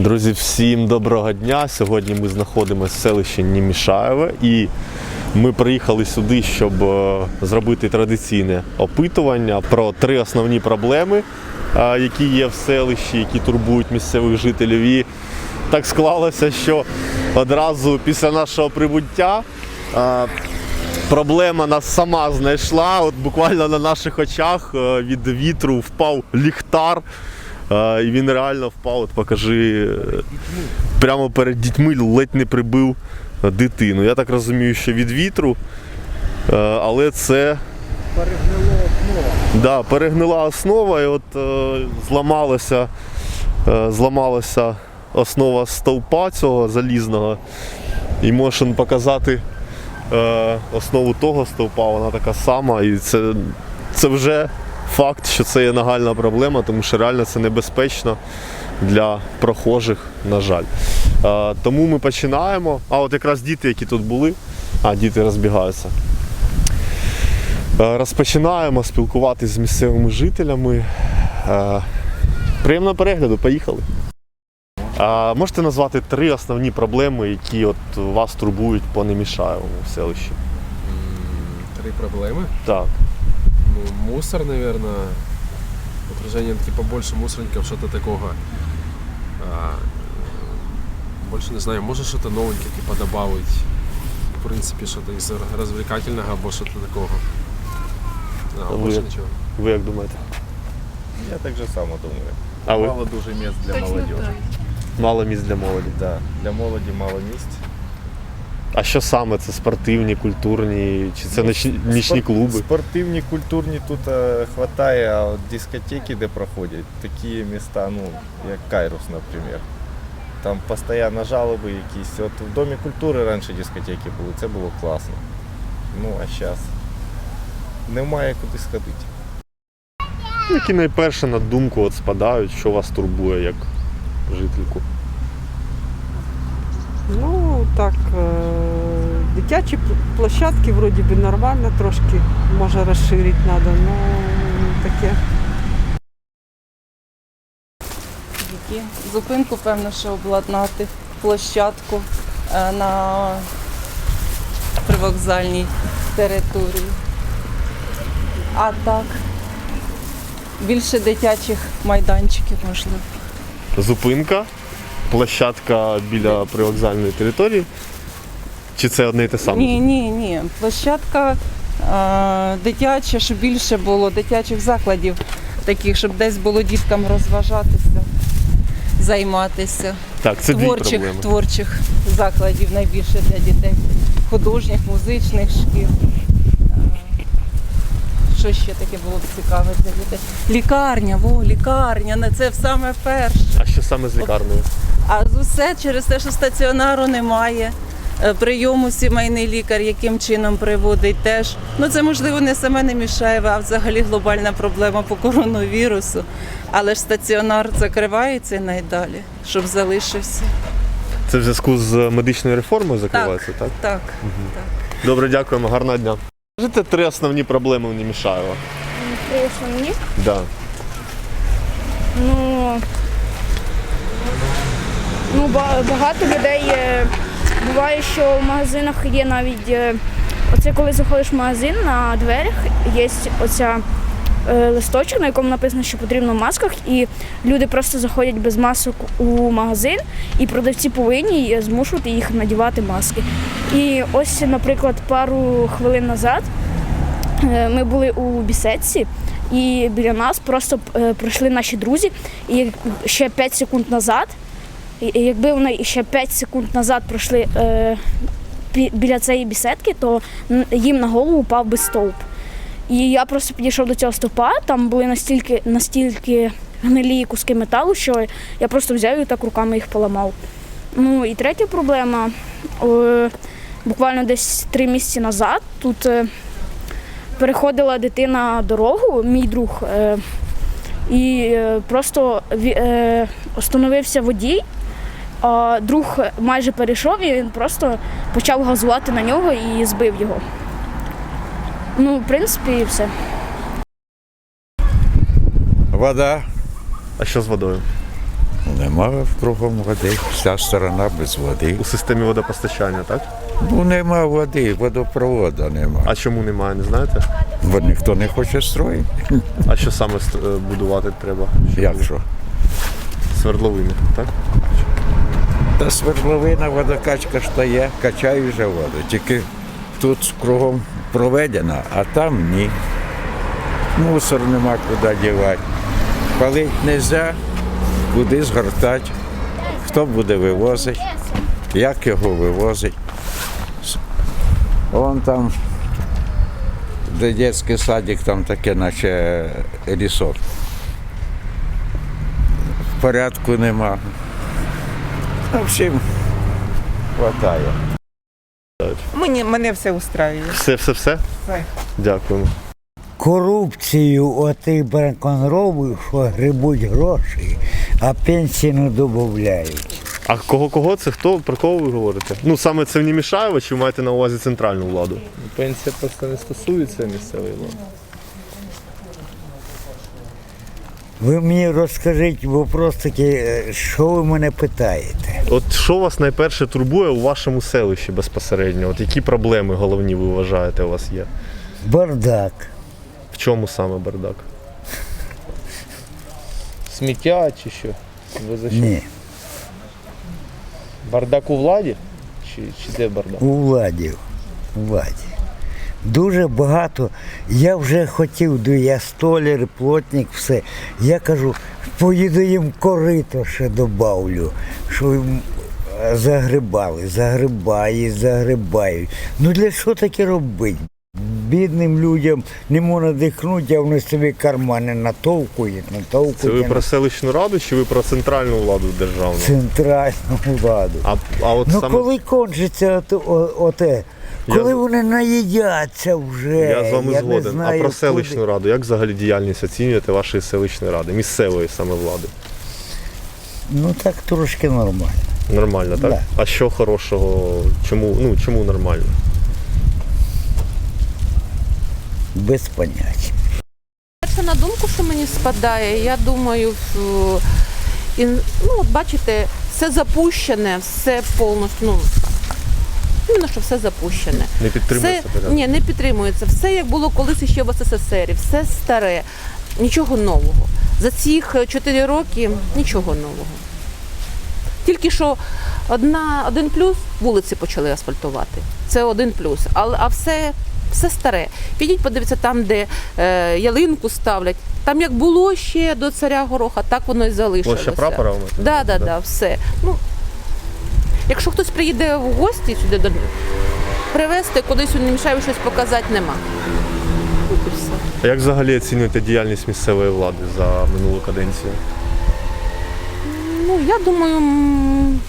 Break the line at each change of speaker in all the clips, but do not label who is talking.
Друзі, всім доброго дня. Сьогодні ми знаходимося в селищі Німішаєве і ми приїхали сюди, щоб е, зробити традиційне опитування про три основні проблеми, е, які є в селищі, які турбують місцевих жителів. І так склалося, що одразу після нашого прибуття е, проблема нас сама знайшла. От буквально на наших очах від вітру впав ліхтар. Е, І він реально впав, от покажи, е, прямо перед дітьми ледь не прибив е, дитину. Я так розумію, що від вітру, е, але це
Перегнило основа.
да, перегнила основа і от е, зламалася, е, зламалася основа стовпа цього залізного. І можеш показати е, основу того стовпа, вона така сама. І це, це вже факт, що це є нагальна проблема, тому що реально це небезпечно для прохожих, на жаль. Е, тому ми починаємо. А от якраз діти, які тут були, а діти розбігаються. Е, Розпочинаємо спілкуватися з місцевими жителями. Е, Приємного перегляду, поїхали. А можете назвати три основні проблеми, які от вас турбують по Немішаєвому в селищі?
Три проблемы.
Так.
Ну, мусор, наверное. Окружение типа больше мусорников, что-то такого. А, больше не знаю, може что-то новеньке, типа добавить. В принципі, що-то із розвлекательного або що-то такого. А,
Ви-
більше нічого.
Ви як думаєте?
Я так же само думаю.
А ви?
Мало дуже місць для
Точно
молодежи.
так.
Мало місць для молоді.
Да, для молоді мало місць.
А що саме? Це спортивні, культурні, чи це ночні, нічні клуби?
Спортивні, культурні тут е, хватає, а от дискотеки, де проходять, такі міста, ну, як Кайрус, наприклад. Там постійно жалоби якісь. От в Домі культури раніше дискотеки були, це було класно. Ну, а зараз немає куди сходити.
Які найперше на думку от спадають, що вас турбує як жительку?
Ну, так, е, дитячі площадки вроді би нормально, трошки може розширити треба, ну таке.
Які? Зупинку, певно, що обладнати площадку е, на привокзальній території. А так, більше дитячих майданчиків можливо.
Зупинка, площадка біля привокзальної території. Чи це одне і те саме?
Ні, ні, ні. Площадка е, дитяча, щоб більше було дитячих закладів, таких, щоб десь було діткам розважатися, займатися.
Так, це дві
творчих,
проблеми.
творчих закладів найбільше для дітей, художніх, музичних шкіл. Що ще таке було б цікаве для дітей? Лікарня, во, лікарня, це саме перше.
А що саме з лікарнею?
Усе через те, що стаціонару немає. е, Прийому сімейний лікар, яким чином приводить теж. Ну це можливо не саме не Мішаєва, а взагалі глобальна проблема по коронавірусу. Але ж стаціонар закривається і найдалі, щоб залишився.
Це в зв'язку з медичною реформою закривається, так?
Так. так.
Добре, дякуємо, гарного дня. Скажіть три основні проблеми в Немішаєва.
Три основні.
Да.
Ну, ну багато людей е, буває, що в магазинах є навіть е, оце коли заходиш в магазин на дверях, є оця е, листочок, на якому написано, що потрібно в масках, і люди просто заходять без масок у магазин, і продавці повинні змушувати їх надівати маски. І ось, наприклад, пару хвилин назад ми були у бісетці. І біля нас просто пройшли наші друзі. І ще 5 секунд назад, якби вони ще 5 секунд назад пройшли е, біля цієї бісетки, то їм на голову упав би стовп. І я просто підійшов до цього стовпа, там були настільки, настільки гнилі куски металу, що я просто взяв і так руками їх поламав. Ну і третя проблема. Буквально десь три місяці назад тут. е, переходила дитина дорогу, мій друг, е, і просто остановився водій. А друг майже перейшов і він просто почав газувати на нього і збив його. Ну, в принципі, і все.
Вода.
А що з водою?
нема кругом води, вся сторона без води.
У системі водопостачання, так?
Ну нема води, водопроводу нема.
А чому немає, не знаєте?
Бо ніхто не хоче строїти.
А що саме е, будувати треба?
Як що?
Свердловини, так?
Та свердловина водокачка ж то є, качаю вже воду. Тільки тут кругом проведена, а там ні. Мусор нема куди дівати. Палить не можна, куди згортати, хто буде вивозити, як його вивозить. Вон там, де дитячий садик, там таке, наче лісок. Порядку нема. Ну, всім хватає.
Мені, мене все устраює.
Все, все, все?
Все.
Дякуємо.
корупцію отих браконробів, що грибуть гроші, а пенсії не додають.
А кого кого це? Хто про кого ви говорите? Ну саме це в Німішаєво, чи ви маєте на увазі центральну владу?
Пенсія просто не стосується місцевої влади.
Ви мені розкажіть вопрос такий, е, що ви мене питаєте?
От що вас найперше турбує у вашому селищі безпосередньо? От які проблеми головні ви вважаєте у вас є?
Бардак.
В чому саме бардак?
Сміття чи що? Ви за що?
Ні,
Бардак у владі? Чи, чи де бардак?
у владі. У владі. Дуже багато. Я вже хотів, я столяр, плотник, все. Я кажу, поїду їм корито ще добавлю, що їм е, загрибали, загрибають, загрибають. Ну для що таке робити? Бідним людям не можна дихнути, а вони собі кармани натовкують, натовкують.
Це ви про селищну раду чи ви про центральну владу державну?
центральну владу.
А, а от
Ну
саме
коли кончиться оте?
Я
Коли
з-
вони наїдяться вже,
я з вами
не
згоден.
знаю,
а про
куди.
селищну раду, як взагалі діяльність оцінюєте вашої селищної ради, місцевої саме влади?
Ну так трошки нормально.
Нормально, так?
Да.
А що хорошого? Чому, ну, чому нормально?
Без поняття.
Перше на думку, що мені спадає, я думаю, в- ну, от бачите, все запущене, все повністю, ну, іменно, що все запущене.
Не підтримується
Все,
порядок?
ні, не підтримується. Все як було колись ще в СССР, все старе, нічого нового. За цих 4 роки нічого нового. Тільки що одна, один плюс вулиці почали асфальтувати. Це один плюс. Але, а все, все старе. Підіть, подивіться там, де е, ялинку ставлять. Там як було ще до царя гороха, так воно і залишилося.
Площа прапора?
Да, да, да, все. Ну, якщо хтось приїде в гості сюди до привезти, кудись у Немішаєві щось показати нема. От і все.
А як взагалі оцінюєте діяльність місцевої влади за минулу каденцію?
Ну, я думаю, м,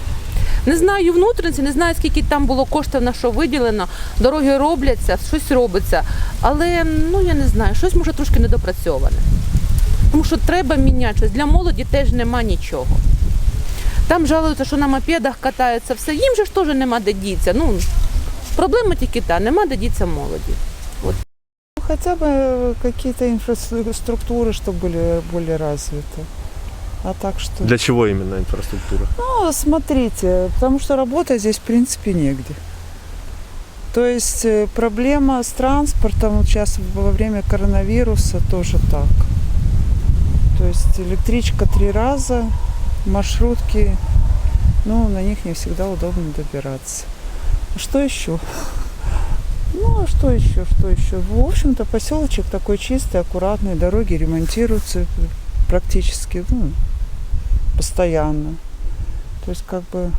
не знаю внутрішниці, не знаю, скільки там було коштів на що виділено. Дороги робляться, щось робиться. Але ну я не знаю, щось може трошки недопрацьоване. Тому що треба міняти щось. Для молоді теж нема нічого. Там жалуються, що на мопедах катаються, все. Їм же ж теж нема де діться. Ну, проблема тільки та, нема де діться молоді.
Хотя бы э, какие-то инфраструктуры, чтобы были более развиты. А так что...
Для чого іменно інфраструктура?
Ну, смотрите, потому что работать здесь, в принципе, негде. То есть э, проблема с транспортом вот сейчас во время коронавируса тоже так. То есть электричка три раза, маршрутки, ну, на них не всегда удобно добираться. Что еще? Ну, а что еще, что еще? В общем-то, поселочек такой чистый, аккуратный, дороги ремонтируются практически, ну, постоянно. То есть, как бы,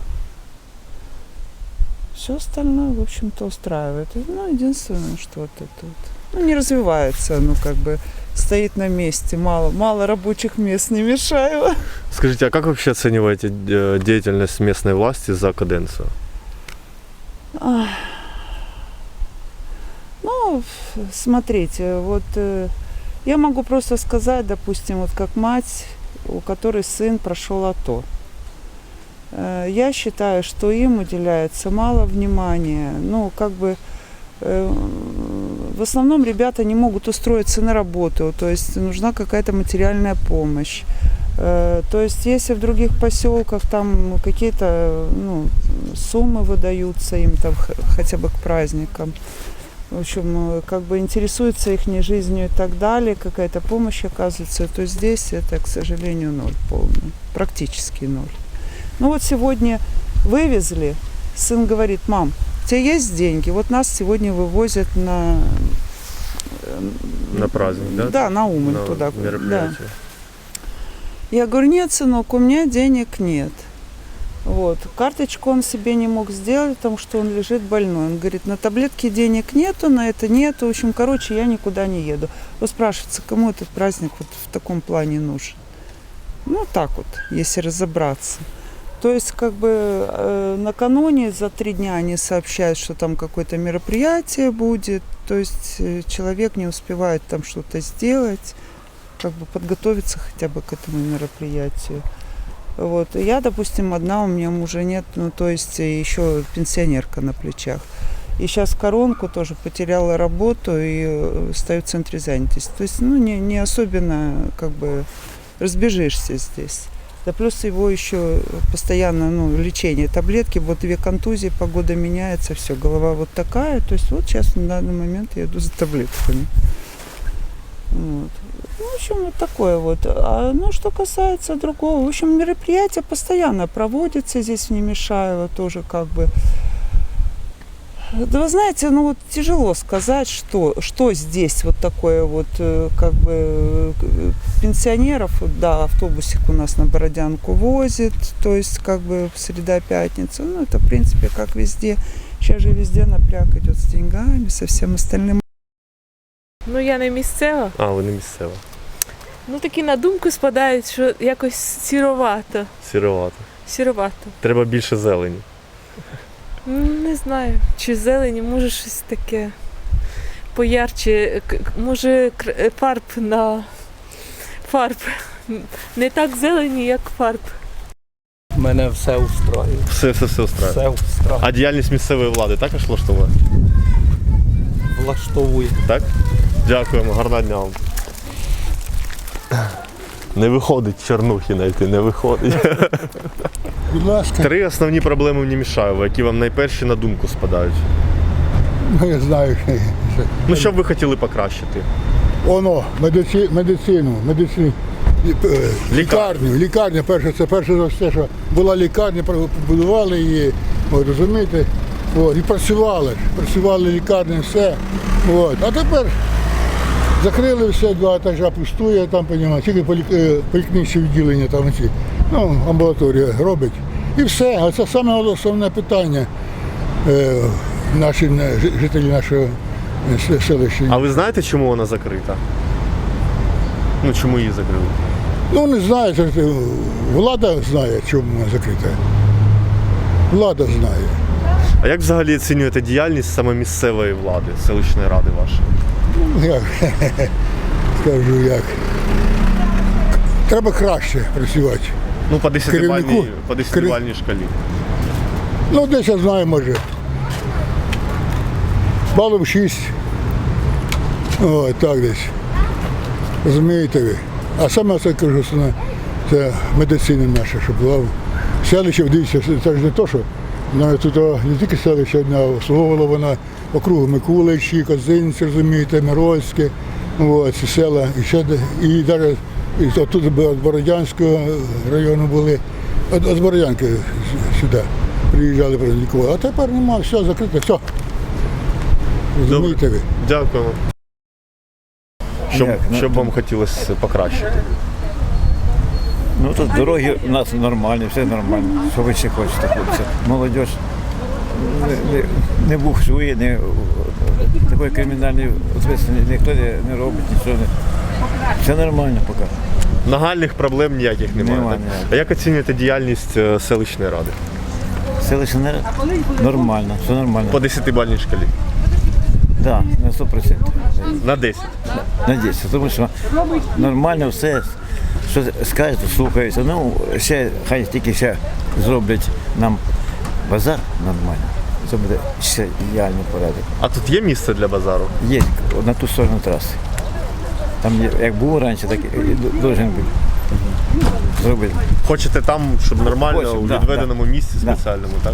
все остальное, в общем-то, устраивает. Ну, единственное, что вот это вот, ну, не развивается, ну, как бы, стоит на месте, мало, мало рабочих мест не Мишаева.
Скажите, а как вообще оцениваете э, деятельность местной власти за каденцию?
Ах. Ну, смотрите, вот э, я могу просто сказать, допустим, вот как мать, у которой сын прошел АТО. Э, Я считаю, что им уделяется мало внимания. Ну, как бы в основном ребята не могут устроиться на работу, то есть нужна какая-то материальная помощь. Э, То есть если в других поселках там какие-то ну, суммы выдаются им там хотя бы к праздникам, в общем, э, как бы интересуются их жизнью и так далее, какая-то помощь оказывается, то здесь это, к сожалению, ноль полный, практически ноль. Ну вот сегодня вывезли, сын говорит, мам, у тебя есть деньги? Вот нас сегодня вывозят на... э,
На праздник, да?
Да, на Умань
На
туда. Да.
мероприятие.
Я говорю, нет, сынок, у меня денег нет. Вот. Карточку он себе не мог сделать, потому что он лежит больной. Он говорит, на таблетки денег нету, на это нету. В общем, короче, я никуда не еду. Вот спрашивается, кому этот праздник вот в таком плане нужен? Ну, так вот, если разобраться. То есть, как бы э, накануне за три дня они сообщают, что там какое-то мероприятие будет. То есть э, человек не успевает там что-то сделать как бы подготовиться хотя бы к этому мероприятию. Вот. Я, допустим, одна, у меня мужа нет, ну, то есть еще пенсионерка на плечах. И сейчас коронку тоже потеряла работу и э, стою в центре занятости. То есть, ну, не, не особенно, как бы, разбежишься здесь. Да плюс его еще постоянно, ну, лечение, таблетки, вот две контузии, погода меняется, все, голова вот такая. То есть вот сейчас на данный момент я иду за таблетками. Вот. Ну, в общем, вот такое вот. А, ну, что касается другого, в общем, мероприятия постоянно проводятся здесь в Немешаево тоже как бы. Да вы знаете, ну вот тяжело сказать, что, что здесь вот такое вот, э, как бы, э, пенсионеров, вот, да, автобусик у нас на Бородянку возит, то есть как бы среда пятница, ну это в принципе как везде. Сейчас же везде напряг идет с деньгами, со всем остальным.
Ну я не місцева.
А, ви не місцева.
Ну такі на думку спадають, що якось сіровато.
Сіровато.
Сіровато.
Треба більше зелені.
М, Не знаю, чи зелені, може щось таке поярче. Може е, фарб на фарб. Не так зелені, як фарб.
Мене все устроює.
Все, все, все устраює.
Все устроює.
А діяльність місцевої влади також влаштовує?
Влаштовує.
Так? Дякуємо, гарного дня вам. Не виходить Чорнухи знайти, не виходить.
Будь ласка,
Три основні проблеми в Німішаєво, які вам найперші на думку спадають.
ну, я знаю, що
Ну що б ви хотіли покращити?
воно, медиці, медицину, медицину, е, лікарню, лікарня, перше, це перше за все, що була лікарня, побудували її, от, розумієте, от, і працювали, ж, працювали лікарні, все. От. А тепер закрили все, два етажа пустує, там, понімаєте, тільки полі, поліклінічне відділення, там ну, амбулаторія робить. І все. А це саме основне питання. Е, наші жителі нашого е, селища.
А ви знаєте, чому вона закрита? Ну чому її закрили?
Ну не знаю, влада знає, чому вона закрита. Влада знає.
А як взагалі оцінюєте діяльність саме місцевої влади, селищної ради вашої?
Ну, як скажу як. Треба краще працювати.
Ну, по 10
Керівнику?
по 10-бальній шкалі.
Ну, десь я знаю, може. Балом 6. О, так десь. Розумієте ви? А саме це кажу, основне, це медицина наша, щоб була в селище, дивіться, це ж не то, що навіть тут не тільки селище одне, а обслуговувала вона округу Микуличі, Козинці, розумієте, Мирольське, от, ці села, і ще де- і навіть і тут з Бородянського району були, от, от з Бородянки сюди приїжджали лікувати. А тепер немає, все закрито, все. Розумієте ви?
Дякуємо. Щоб,
Як? Ну,
щоб вам хотілося покращити.
Ну тут дороги у нас нормальні, все нормально. Що ви ще хочете, хлопці? Молодь не, не, не буксує, не такої кримінальної відповідальності ніхто не, не робить, нічого не. Все нормально поки.
Нагальних проблем ніяких немає.
Нема
так?
ніяких.
А як оцінюєте діяльність е, селищної ради?
Селище не нормально, все нормально.
По 10 бальній шкалі.
Так, да, на 100%.
На 10.
На 10, тому що нормально все, що скажуть, слухаються. Ну, ще хай тільки ще зроблять нам базар нормально. Це буде ще ідеальний порядок.
А тут є місце для базару?
Є на ту сторону траси. Там як було раніше, так і должен бути.
зробити.
Хочете там, щоб нормально
Хочемо,
у
да,
відведеному місці
Да.
спеціальному, так?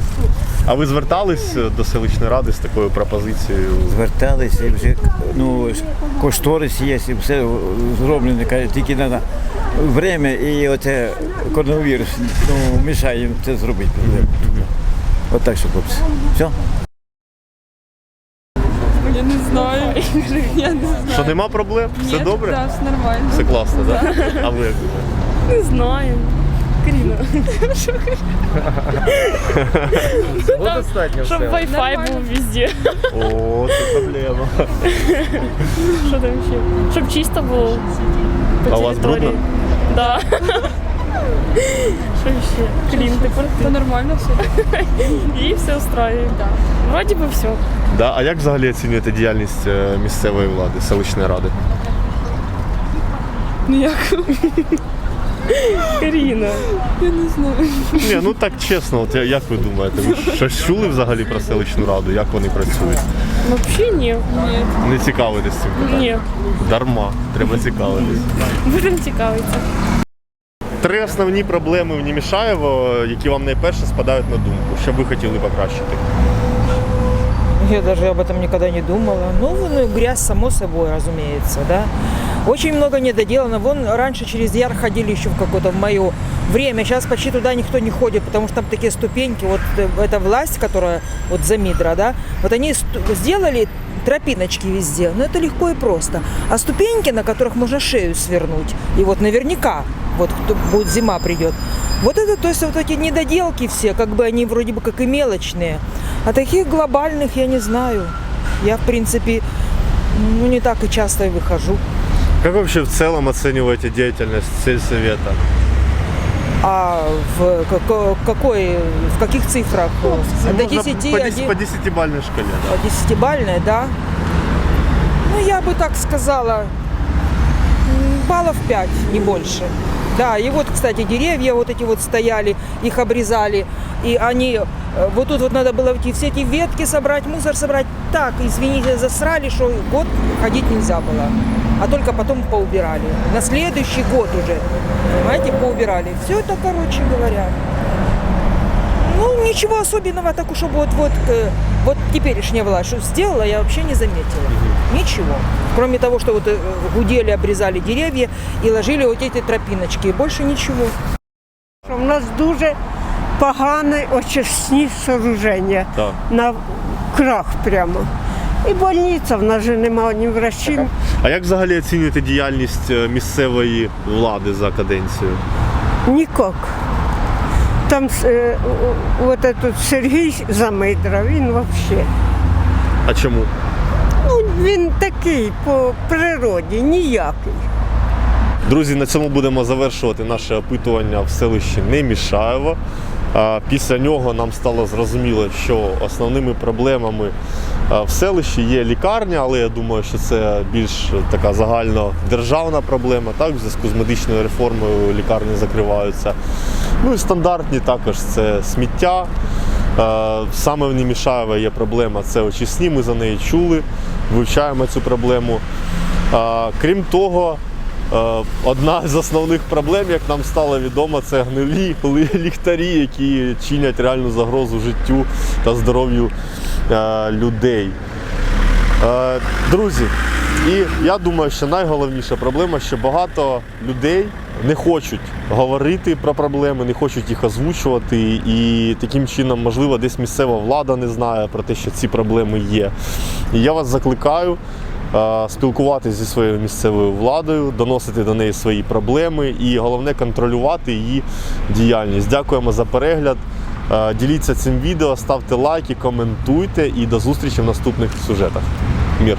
А ви звертались до селищної ради з такою пропозицією?
Зверталися і вже ну, кошторис є, і все зроблено. Тільки треба время і оце коронавірус ну, мішає їм це зробити. От так що, хлопці. Все?
Я не знаю. Я не знаю.
Що нема проблем? Все
Ні,
добре?
Да, все нормально.
Все класно, так? А ви як?
Не знаю. Кріно.
Достатньо
Щоб
все.
Wi-Fi був везде.
О, це проблема.
Що там ще? Щоб чисто було. По
А у вас
території.
брудно?
Да. Що ще? Клін, тепер ти. нормально все. І все устраює. Да. Вроді би все.
Да? А як взагалі оцінюєте діяльність е, місцевої влади, селищної ради?
Ніяк. Каріна. Я не знаю.
Ні, ну так чесно, от я- як ви думаєте, ви щось чули взагалі про селищну раду? Як вони працюють?
Взагалі ні. Ні.
Не цікавитесь цим питанням?
Ні.
Дарма, треба цікавитись.
Будемо цікавитися.
Три основні проблеми в Німішаєво, які вам найперше спадають на думку, що б ви хотіли покращити.
Я даже об этом никогда не думала. Ну, ну, грязь, само собой, разумеется, да. Очень много недоделано. Вон раньше через Яр ходили еще в какое-то мое время. Сейчас почти туда никто не ходит, потому что там такие ступеньки. Вот э, эта власть, которая вот за Мидра, да, вот они сделали тропиночки везде. Но это легко и просто. А ступеньки, на которых можно шею свернуть. И вот наверняка, вот кто будет зима придет. Вот это, то есть вот эти недоделки все, как бы они вроде бы как и мелочные. А таких глобальных я не знаю. Я, в принципе, ну, не так и часто и выхожу.
Как вообще в целом оцениваете деятельность сельсовета?
А в како- какой, в каких цифрах? До
Можно
10,
по,
один-
10 по десятибалльной шкале, да.
по десятибалльной, да? Ну, я бы так сказала, м, баллов 5, не больше. Да, и вот, кстати, деревья вот эти вот стояли, их обрезали, и они, э, вот тут вот надо было идти, все эти ветки собрать, мусор собрать. Так, извините, засрали, что год ходить нельзя было, а только потом поубирали. На следующий год уже, понимаете, поубирали. Все это, короче говоря, ну, ничего особенного, так уж вот, вот, э, вот теперешняя власть, что сделала, я вообще не заметила. Ничего. Кроме того, что вот э, гудели, обрезали деревья и ложили вот эти тропиночки. Больше ничего.
У нас дуже погане очисні сооруження
Так.
на крах прямо. І больниця, в нас же немає ні врачів.
А як взагалі оцінюєте діяльність е, місцевої влади за каденцію?
Нікак. Там е, от этот Сергій Замидра, він взагалі.
А чому?
Ну, він такий по природі, ніякий.
Друзі, на цьому будемо завершувати наше опитування в селищі Немішаєво. Після нього нам стало зрозуміло, що основними проблемами в селищі є лікарня, але я думаю, що це більш така загальнодержавна проблема. Так, в зв'язку з медичною реформою лікарні закриваються. Ну і стандартні також це сміття. Саме в Немішаєво є проблема це очисні. Ми за неї чули, вивчаємо цю проблему. Крім того, одна з основних проблем, як нам стало відомо, це гнилі ліхтарі, які чинять реальну загрозу життю та здоров'ю е, людей. Е, Друзі, і я думаю, що найголовніша проблема, що багато людей не хочуть говорити про проблеми, не хочуть їх озвучувати, і таким чином, можливо, десь місцева влада не знає про те, що ці проблеми є. І я вас закликаю е, спілкуватися зі своєю місцевою владою, доносити до неї свої проблеми і головне контролювати її діяльність. Дякуємо за перегляд. Діліться цим відео, ставте лайки, коментуйте і до зустрічі в наступних сюжетах. Мір.